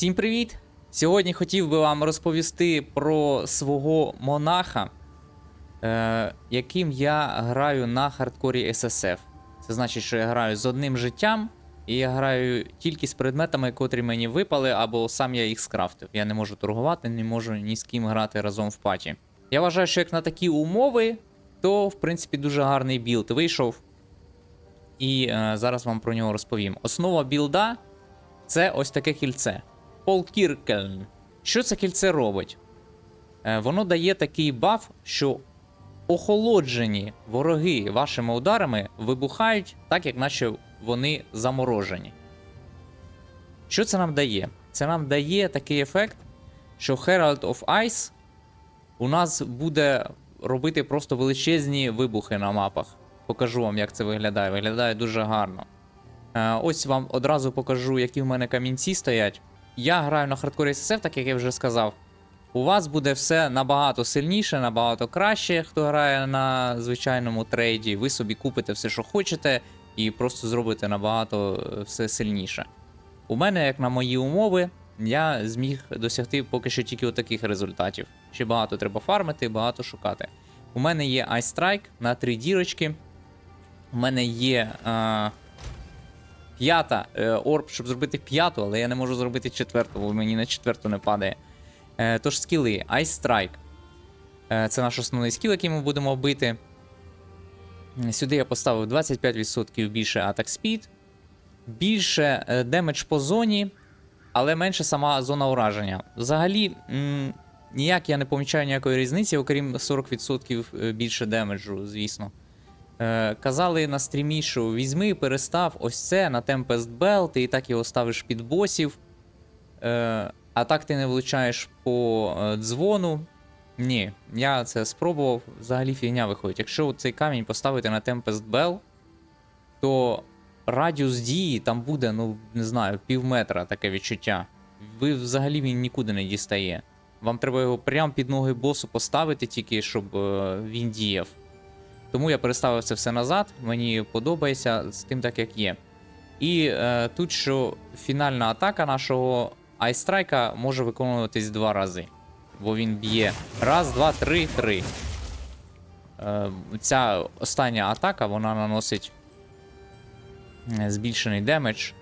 Всім привіт! Сьогодні хотів би вам розповісти про свого монаха, е, яким я граю на хардкорі SSF. Це значить, що я граю з одним життям, і я граю тільки з предметами, котрі мені випали, або сам я їх скрафтив. Я не можу торгувати, не можу ні з ким грати разом в паті. Я вважаю, що як на такі умови, то в принципі дуже гарний білд вийшов. І е, зараз вам про нього розповім. Основа білда це ось таке кільце. Полкіркельн. Що це кільце робить? Е, воно дає такий баф, що охолоджені вороги вашими ударами вибухають так, як наче вони заморожені. Що це нам дає? Це нам дає такий ефект, що Herald of Ice у нас буде робити просто величезні вибухи на мапах. Покажу вам, як це виглядає. Виглядає дуже гарно. Е, ось вам одразу покажу, які в мене камінці стоять. Я граю на хардкорі SSF, так як я вже сказав. У вас буде все набагато сильніше, набагато краще, хто грає на звичайному трейді. Ви собі купите все, що хочете, і просто зробите набагато е, все сильніше. У мене, як на мої умови, я зміг досягти поки що тільки таких результатів. Ще багато треба фармити, багато шукати. У мене є Ice Strike на три дірочки. У мене є е, п'ята е, орб, щоб зробити п'яту, але я не можу зробити четверту, бо мені на четверту не падає. Е, тож скіли, Ice Strike. Е, це наш основний скіл, який ми будемо бити. Е, Сюди я поставив 25% більше атак speed, більше е, демедж по зоні, але менше сама зона ураження. Взагалі, ніяк я не помічаю ніякої різниці, окрім 40% більше демеджу, звісно. Е, казали на стрімі, що візьми, перестав ось це на Tempest Belt, ти і так його ставиш під босів. Е, а так ти не влучаєш по е, дзвону. Ні, я це спробував, взагалі фігня виходить. Якщо цей камінь поставити на Tempest Bell, то радіус дії там буде, ну, не знаю, пів метра таке відчуття. Ви взагалі він нікуди не дістає. Вам треба його прямо під ноги босу поставити, тільки щоб е, він діяв. Тому я переставив це все назад, мені подобається з тим, так як є. І е, тут що фінальна атака нашого айстрайка може виконуватись два рази. Бо він б'є раз, два, три, три. Е, ця остання атака вона наносить е, збільшений демедж.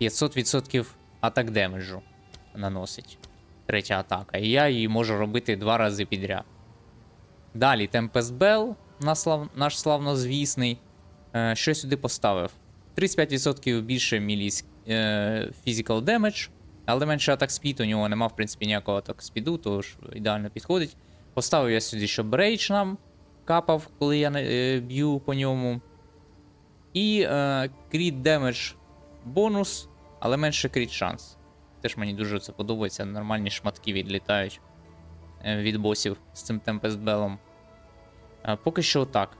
500% атак демеджу наносить. Третя атака. І я її можу робити два рази підряд. Далі Tempest Bell, наш, слав... наш славнозвісний. Е, що сюди поставив? 35% більше мілі е, physical damage, але менше атак спід, у нього нема, в принципі, ніякого атак спіду, тож ідеально підходить. Поставив я сюди, щоб рейдж нам капав, коли я е, б'ю по ньому. І е, кріт демедж бонус, але менше кріт шанс. Теж мені дуже це подобається. Нормальні шматки відлітають від босів з цим Tempest Bell'ом. Е, Поки що так.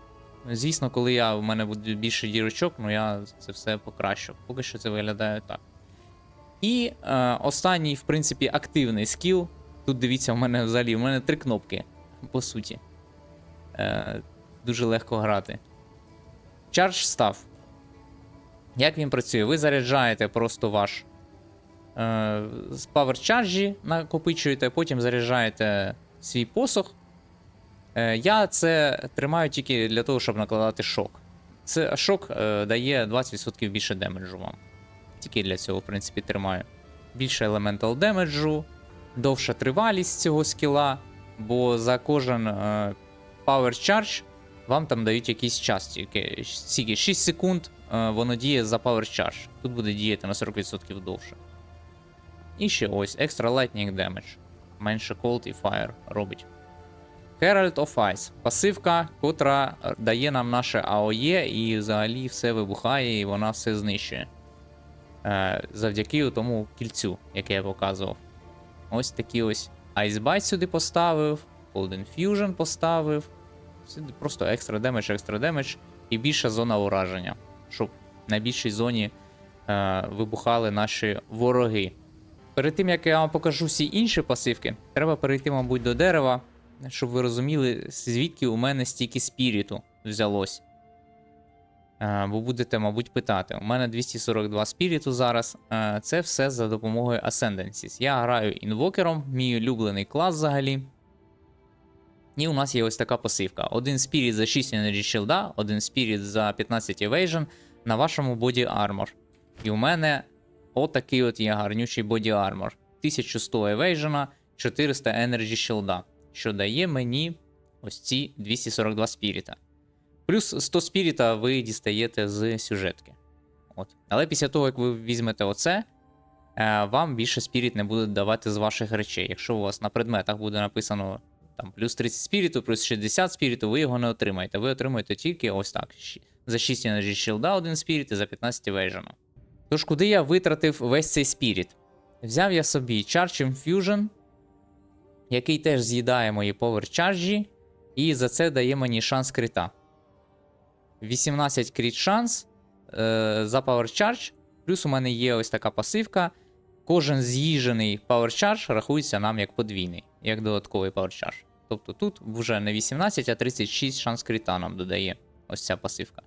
Звісно, коли я, в мене буде більше дірочок, ну я це все покращу. Поки що це виглядає так. І е, останній, в принципі, активний скіл. Тут дивіться, у мене взагалі у мене три кнопки, по суті. Е, дуже легко грати. Charge Staff. Як він працює? Ви заряджаєте просто ваш е, з Power Charge накопичуєте, потім заряджаєте свій посох. Е, я це тримаю тільки для того, щоб накладати шок. Це шок е, дає 20% більше демеджу вам. Тільки для цього, в принципі, тримаю. Більше елементал демеджу, довша тривалість цього скіла, бо за кожен е, Power Charge вам там дають якийсь час. Тільки стільки 6 секунд е, воно діє за Power Charge. Тут буде діяти на 40% довше. І ще ось Extra Lightning Damage. Менше Cold і Fire робить. Herald of Ice. Пасивка, котра дає нам наше АОЄ і взагалі все вибухає, і вона все знищує. Е, завдяки тому кільцю, яке я показував. Ось такі ось Ice Bite сюди поставив, Golden Fusion поставив. Просто екстра демедж, екстра демедж і більша зона ураження, щоб на більшій зоні е, вибухали наші вороги. Перед тим як я вам покажу всі інші пасивки, треба перейти, мабуть, до дерева, щоб ви розуміли, звідки у мене стільки спіріту взялось. Е, бо будете, мабуть, питати. У мене 242 спіріту зараз. Е, це все за допомогою Ascendancies. Я граю інвокером, мій улюблений клас взагалі. І у нас є ось така пасивка: один спіріт за 6 Energy Shield, один спіріт за 15 Evasion на вашому Body Armor. І у мене отакий от є гарнючий Body Armor. 1100 Evasion, 400 Energy Shield, що дає мені ось ці 242 спіріта. Плюс 100 спіріта ви дістаєте з сюжетки. От. Але після того, як ви візьмете оце, е, вам більше спіріт не буде давати з ваших речей. Якщо у вас на предметах буде написано там плюс 30 спіріту, плюс 60 спіріту, ви його не отримаєте. Ви отримаєте тільки ось так. За 6 Energy Shield один спіріт і за 15 Evasion. Тож, куди я витратив весь цей спіріт? Взяв я собі Charge Infusion, який теж з'їдає мої поверчарджі, і за це дає мені шанс крита. 18 кріт шанс е, за Power Charge. Плюс у мене є ось така пасивка. Кожен з'їжджений Power Charge рахується нам як подвійний, як додатковий Power Charge. Тобто тут вже не 18, а 36 шанс крита нам додає ось ця пасивка.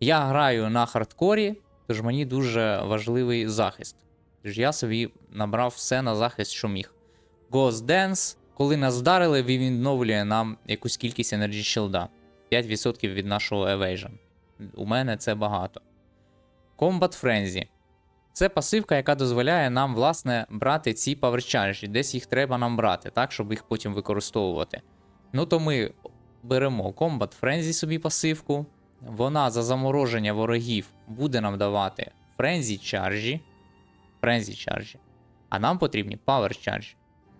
Я граю на хардкорі, тож мені дуже важливий захист. Тож я собі набрав все на захист, що міг. Ghost Dance, коли нас вдарили, він відновлює нам якусь кількість Energy Shield. 5% від нашого Evasion. У мене це багато. Combat Frenzy. Це пасивка, яка дозволяє нам, власне, брати ці паверчаржі. Десь їх треба нам брати, так, щоб їх потім використовувати. Ну то ми беремо Combat Frenzy собі пасивку. Вона за замороження ворогів буде нам давати Frenzy чаржі. Frenzy чаржі. А нам потрібні Power чаржі.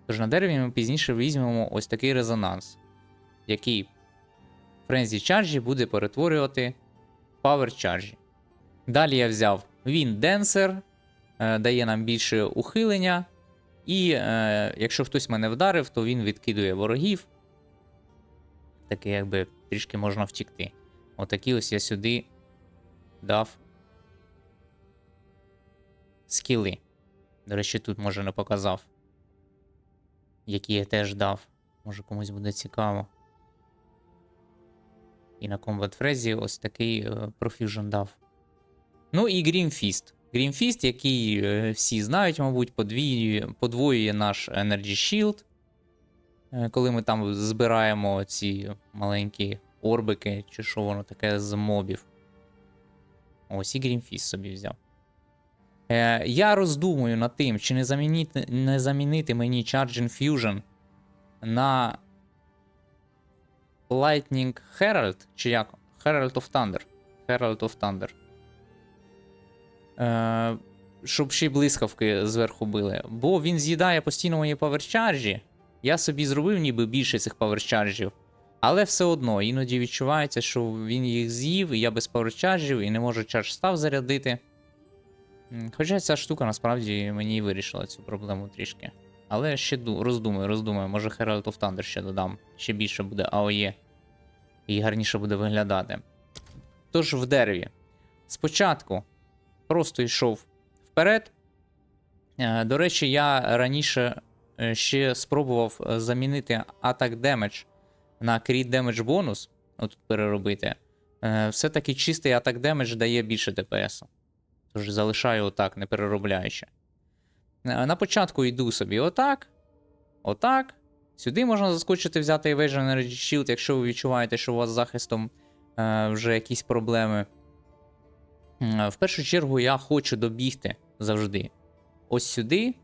Тож на дереві ми пізніше візьмемо ось такий резонанс, який Frenzy Charge буде перетворювати Power Charge. Далі я взяв Dancer, е, дає нам більше ухилення. І е, якщо хтось мене вдарив, то він відкидує ворогів. Таке, якби трішки можна втікти. Отакі ось я сюди дав скіли. До речі, тут може не показав. Які я теж дав. Може комусь буде цікаво. І на Combat Фрезі ось такий е, Profusion дав. Ну і. Grim Fist, який е, всі знають, мабуть, подвоює, подвоює наш Energy Shield. Е, Коли ми там збираємо ці маленькі орбики, чи що воно таке з мобів. Ось і Fist собі взяв. Е, я роздумую над тим, чи не замінити, не замінити мені Charge Infusion на Lightning Herald, чи як? Herald of Thunder. Herald of Thunder. Е, щоб ще й блискавки зверху били. Бо він з'їдає постійно мої паверчарджі. Я собі зробив ніби більше цих паверчарджів. Але все одно іноді відчувається, що він їх з'їв, і я без паверчарджів і не можу чардж став зарядити. Хоча ця штука насправді мені і вирішила цю проблему трішки. Але ще ду- роздумую, роздумую, може Herald of Thunder ще додам. Ще більше буде AOE. І гарніше буде виглядати. Тож в дереві. Спочатку просто йшов вперед. Е, До речі, я раніше е, ще спробував е, замінити Attack Damage на Crit Damage бонус. От переробити. Все-таки чистий Attack Damage дає більше ДПС. Тож залишаю отак, не переробляючи. Е, На початку йду собі отак. Отак. Сюди можна заскочити, взяти Evasion Energy Shield, якщо ви відчуваєте, що у вас з захистом е, вже якісь проблеми. В першу чергу я хочу добігти завжди. Ось сюди.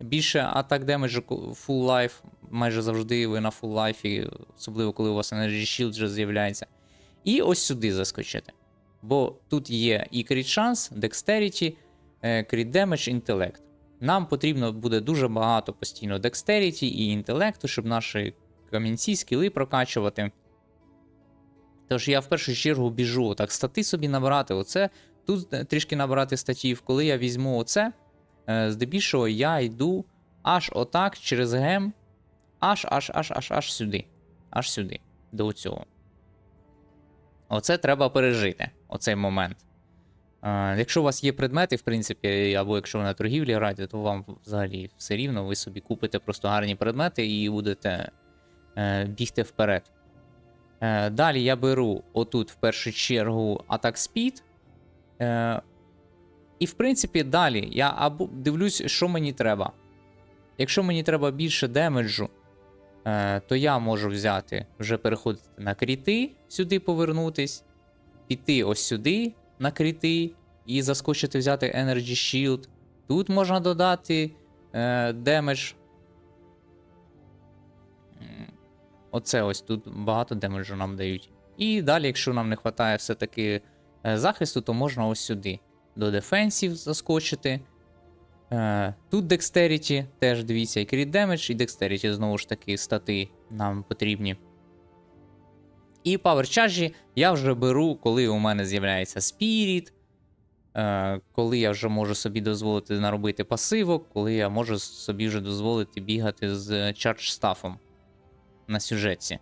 Більше атак демеджу full life, майже завжди ви на full life, особливо коли у вас Energy Shield вже з'являється. І ось сюди заскочити. Бо тут є і Crit Chance, Dexterity, е, Crit Damage, Intellect. Нам потрібно буде дуже багато постійно Dexterity і інтелекту, щоб наші камінці, скіли прокачувати. Тож я в першу чергу біжу так стати собі набирати оце. Тут е, трішки набирати статів. Коли я візьму оце, е, здебільшого я йду аж отак через гем, аж аж аж аж аж сюди. Аж сюди. До цього. Оце треба пережити, оцей момент. Якщо у вас є предмети, в принципі, або якщо ви на торгівлі граєте, то вам взагалі все рівно, ви собі купите просто гарні предмети і будете е, бігти вперед. Е, далі я беру отут в першу чергу Attack Speed. Е, і, в принципі, далі я або дивлюсь, що мені треба. Якщо мені треба більше демеджу, то я можу взяти, вже переходити на кріти, сюди повернутись, піти ось сюди на кріти і заскочити взяти Energy Shield. Тут можна додати е, демедж. Оце ось тут багато демеджу нам дають. І далі, якщо нам не вистачає все-таки е, захисту, то можна ось сюди. До дефенсів заскочити. Е, тут Dexterity, теж дивіться, і Crit Damage, і Dexterity, знову ж таки, стати нам потрібні. І Power Charge я вже беру, коли у мене з'являється Spirit, е, коли я вже можу собі дозволити наробити пасивок, коли я можу собі вже дозволити бігати з Charge Staffом на сюжетці.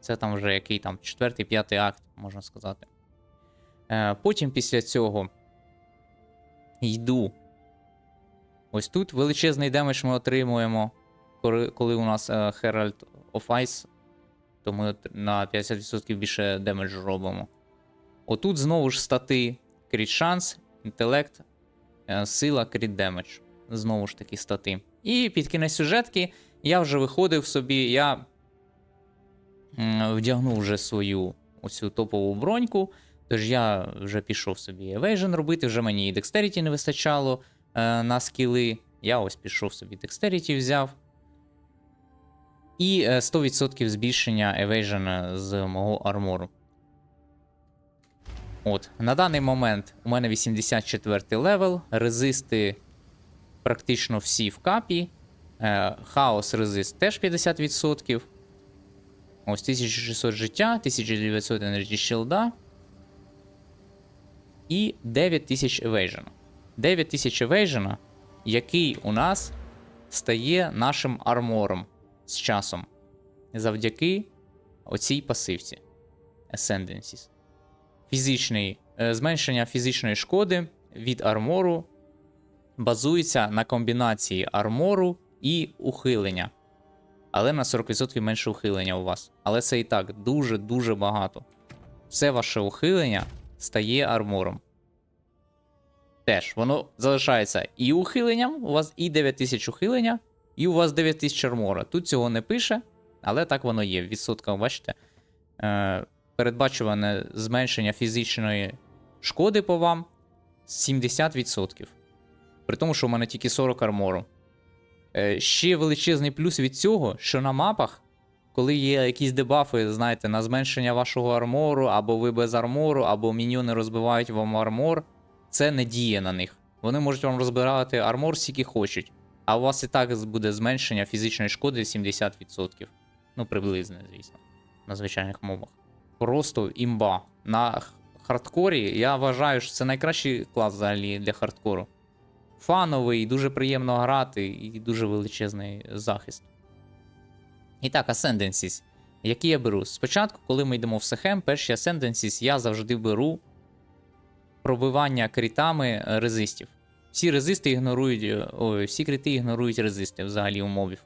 Це там вже який там четвертий, п'ятий акт, можна сказати. Е, потім після цього йду. Ось тут величезний демедж ми отримуємо, коли, у нас е, Herald of Ice, то ми на 50% більше демеджу робимо. Отут знову ж стати кріт шанс, інтелект, сила, кріт демедж. Знову ж таки стати. І під кінець сюжетки я вже виходив собі, я вдягнув вже свою оцю топову броньку. Тож я вже пішов собі Evasion робити, вже мені і Dexterity не вистачало е, на скіли. Я ось пішов собі Dexterity взяв. І е, 100% збільшення Evasion з мого армору. От, на даний момент у мене 84 левел, резисти практично всі в капі. Е, Хаос резист теж 50%. Ось 1600 життя, 1900 енергії щілда. І 9000 Evasion. 9000 Evasion, який у нас стає нашим армором з часом. Завдяки оцій пасивці. Ascendancies. Фізичний, е, зменшення фізичної шкоди від армору базується на комбінації армору і ухилення. Але на 40% менше ухилення у вас. Але це і так дуже-дуже багато. Все ваше ухилення стає армором. Теж воно залишається і ухиленням, у вас і 9000 ухилення, і у вас 9000 армора. Тут цього не пише, але так воно є. В відсотках, бачите, е, передбачуване зменшення фізичної шкоди по вам 70%. При тому, що у мене тільки 40 армору. Е, ще величезний плюс від цього, що на мапах, коли є якісь дебафи, знаєте, на зменшення вашого армору, або ви без армору, або міньйони розбивають вам армор, це не діє на них. Вони можуть вам розбирати армор скільки хочуть, а у вас і так буде зменшення фізичної шкоди 70%. Ну, приблизно, звісно, на звичайних мовах. Просто імба. На хардкорі я вважаю, що це найкращий клас взагалі для хардкору. Фановий, дуже приємно грати і дуже величезний захист. І так, Ascendancies. Які я беру? Спочатку, коли ми йдемо в Сехем, перші Ascendancies я завжди беру пробивання критами е, резистів. Всі резисти ігнорують. е, Ой, всі крити ігнорують резисти взагалі у мобів.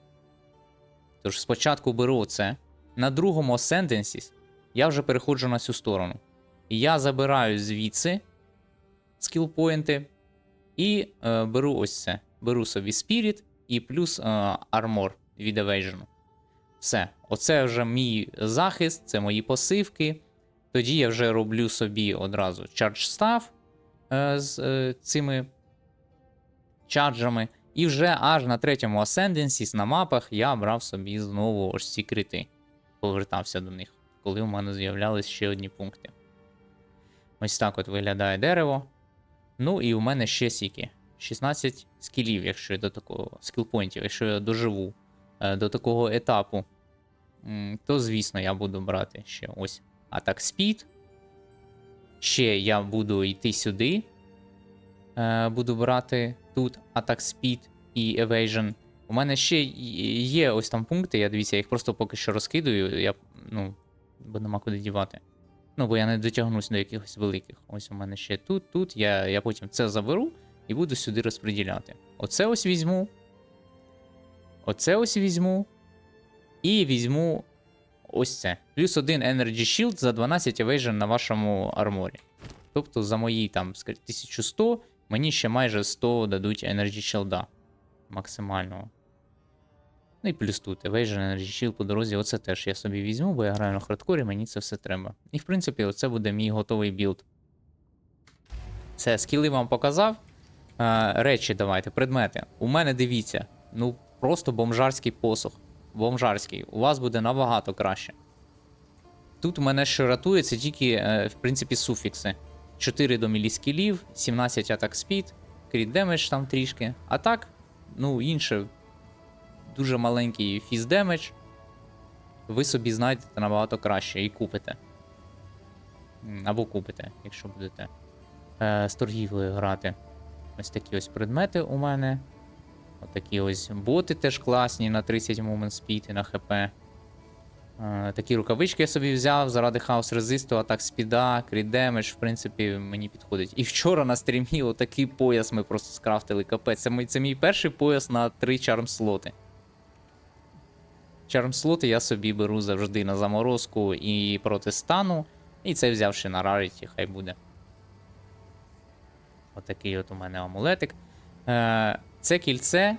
Тож спочатку беру це. На другому Ascendancies я вже переходжу на цю сторону. Я забираю звідси скілпоінти. І е, беру ось це. Беру собі Spirit і плюс е, армор від Evasion. Все. Оце вже мій захист, це мої пасивки. Тоді я вже роблю собі одразу Charge Staff е, з е, цими чарджами. І вже аж на третьому Ascendancies на мапах я брав собі знову ось ці крити. Повертався до них, коли у мене з'являлись ще одні пункти. Ось так от виглядає дерево. Ну і у мене ще сіки. 16 скілів, якщо я до такого скілпойнтів, якщо я доживу е, до такого етапу, то звісно я буду брати ще ось Attack Speed. Ще я буду йти сюди. Е, буду брати тут Attack Speed і Evasion. У мене ще є ось там пункти, я дивіться, я їх просто поки що розкидую, я, ну, бо нема куди дівати. Ну, бо я не дотягнусь до якихось великих. Ось у мене ще тут, тут. Я, я потім це заберу і буду сюди розподіляти. Оце ось візьму. Оце ось візьму. І візьму ось це. Плюс один Energy Shield за 12 Evasion на вашому арморі. Тобто за мої там, скажімо, 1100, мені ще майже 100 дадуть Energy Shield максимального. Ну і плюс тут Evasion Energy Shield по дорозі, оце теж я собі візьму, бо я граю на хардкорі, мені це все треба. І в принципі, оце буде мій готовий білд. Це скіли вам показав. Е, речі давайте, предмети. У мене дивіться, ну просто бомжарський посух. Бомжарський. У вас буде набагато краще. Тут мене що ратує, це тільки, е, в принципі, суфікси. 4 до міліскілів, 17 атак спід, кріт демедж там трішки. А так, ну, інше, дуже маленький фіз демедж. Ви собі знайдете набагато краще і купите. Або купите, якщо будете е, з торгівлею грати. Ось такі ось предмети у мене. Отакі ось боти теж класні на 30 момент спід і на ХП. Е, такі рукавички я собі взяв заради хаос резисту, атак спіда, кріт демедж, в принципі, мені підходить. І вчора на стрімі отакий пояс ми просто скрафтили. Капець. Це, мій- це мій перший пояс на 3 чарм слоти. Чарм слоти я собі беру завжди на заморозку і проти стану. І це взявши на раріті, хай буде. Отакий от у мене амулетик. Е, це кільце.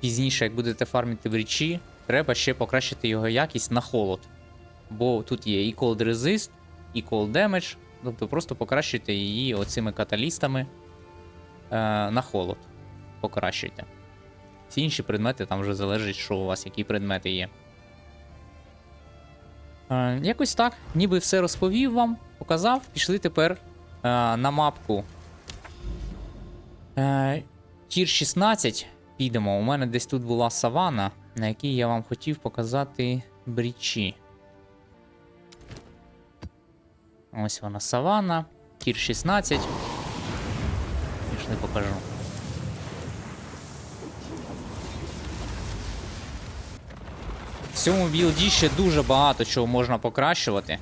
Пізніше, як будете фармити в річі, треба ще покращити його якість на холод. Бо тут є і Cold Resist, і Cold Damage. Тобто просто покращуйте її оцими каталістами е, на холод. Покращуйте. Всі інші предмети там вже залежить, що у вас, які предмети є. Е, якось так. Ніби все розповів вам, показав. Пішли тепер е, на мапку. Е, Тір 16 підемо. У мене десь тут була савана, на якій я вам хотів показати брічі. Ось вона савана. Тір 16. Пішли покажу. В цьому білді ще дуже багато чого можна покращувати.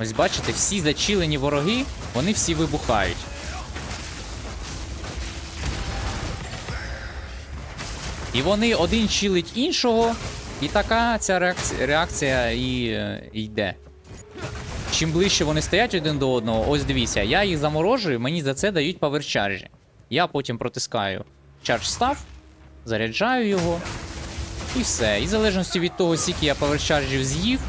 Ось бачите, всі зачілені вороги, вони всі вибухають. І вони один чилить іншого, і така ця реакція, реакція і е, йде. Чим ближче вони стоять один до одного, ось дивіться, я їх заморожую, мені за це дають паверчаржі. Я потім протискаю чардж став, заряджаю його. І все. І в залежності від того, скільки я паверчарджів з'їв.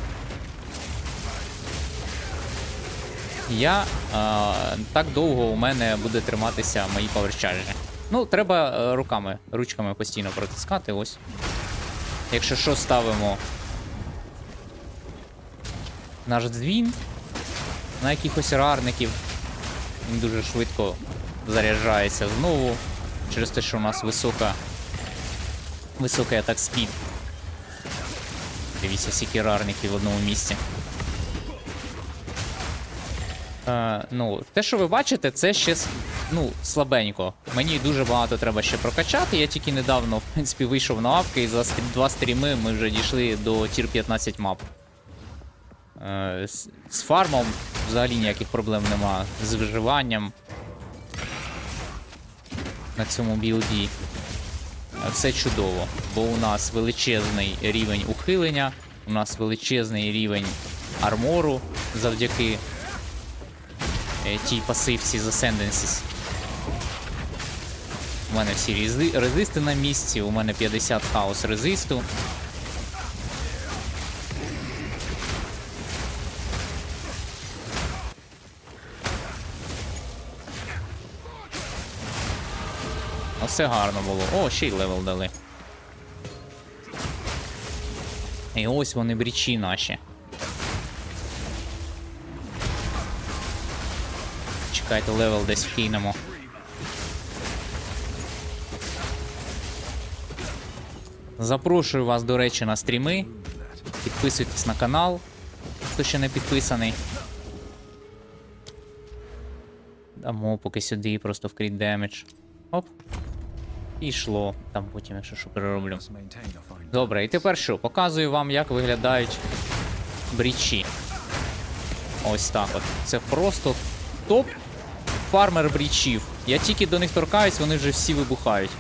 Я а, так довго у мене буде триматися мої паверчарджі. Ну, треба е, руками, ручками постійно протискати. Ось. Якщо що, ставимо наш дзвін на якихось рарників. Він дуже швидко заряджається знову. Через те, що у нас висока. Високий атак спід. Дивіться, скільки рарників в одному місці. Е, ну, те, що ви бачите, це ще ну, слабенько. Мені дуже багато треба ще прокачати. Я тільки недавно, в принципі, вийшов на апки, і за два стріми ми вже дійшли до тір 15 мап. Е, з, фармом взагалі ніяких проблем нема. З виживанням на цьому білді. Е, Все чудово, бо у нас величезний рівень ухилення, у нас величезний рівень армору завдяки е, тій пасивці з Ascendances. Мене всі рези- резисти на місці, у мене 50 хаос резисту. Ну, Все гарно було. О, ще й левел дали. І ось вони брічі наші. Чекайте, левел десь вкинемо. Запрошую вас, до речі, на стріми. Підписуйтесь на канал, хто ще не підписаний. Дамо поки сюди, просто в кріт демедж. Оп. І йшло. Там потім, якщо що перероблю. Добре, і тепер що? Показую вам, як виглядають брічі. Ось так от. Це просто топ фармер брічів. Я тільки до них торкаюсь, вони вже всі вибухають.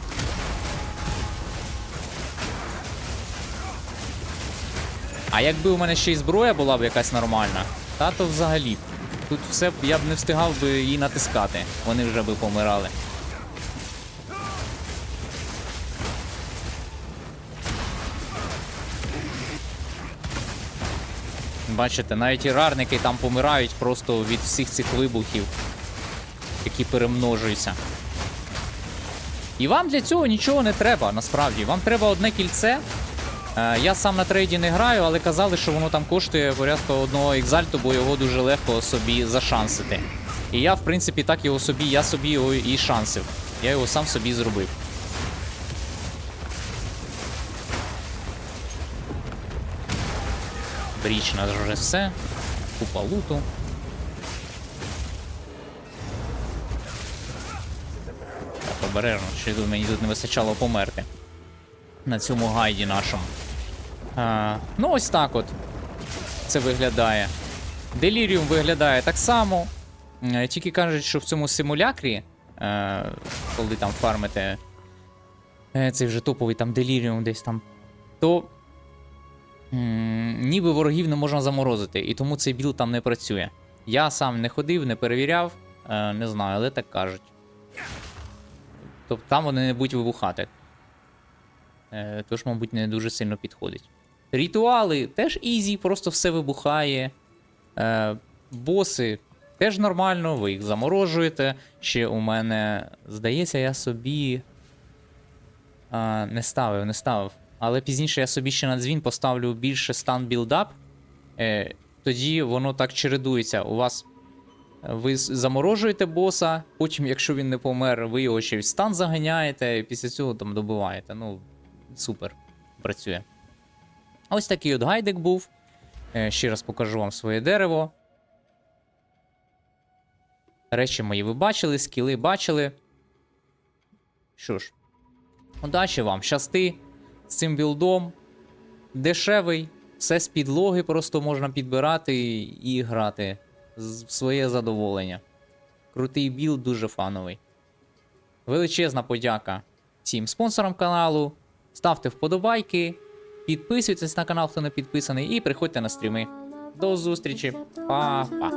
А якби у мене ще й зброя була б якась нормальна, та то взагалі. Тут все я б не встигав би її натискати. Вони вже би помирали. Бачите, навіть і рарники там помирають просто від всіх цих вибухів, які перемножуються. І вам для цього нічого не треба, насправді. Вам треба одне кільце. Е, я сам на трейді не граю, але казали, що воно там коштує порядку одного екзальту, бо його дуже легко собі зашансити. І я, в принципі, так його собі, я собі його і шансив. Я його сам собі зробив. Бріч нас вже все. Купа луту. Так, обережно, що мені тут не вистачало померти. На цьому гайді нашому. А, ну, ось так от. Це виглядає. Деліріум виглядає так само. Е, Тільки кажуть, що в цьому симулякрі, е, коли там фармите е, цей вже топовий там деліріум десь там, то ніби ворогів не можна заморозити, і тому цей білд там не працює. Я сам не ходив, не перевіряв, не знаю, але так кажуть. Тобто там вони не будуть вибухати. Тож, мабуть, не дуже сильно підходить. Ритуали теж ізі, просто все вибухає. Е, боси теж нормально, ви їх заморожуєте. Ще у мене, здається, я собі. А, не ставив, не ставив. Але пізніше я собі ще на дзвін поставлю більше стан білдап. Е, тоді воно так чередується. У вас ви заморожуєте боса, потім, якщо він не помер, ви його ще в стан заганяєте, і після цього там добиваєте. Ну, супер. Працює. Ось такий от гайдик був. Е, Ще раз покажу вам своє дерево. Речі мої ви бачили, скіли бачили. Що ж, удачі вам, щасти з цим білдом. Дешевий, все з підлоги просто можна підбирати і, грати в своє задоволення. Крутий білд, дуже фановий. Величезна подяка всім спонсорам каналу. Ставте вподобайки, підписуйтесь на канал, хто не підписаний, і приходьте на стріми. До зустрічі. Па-па.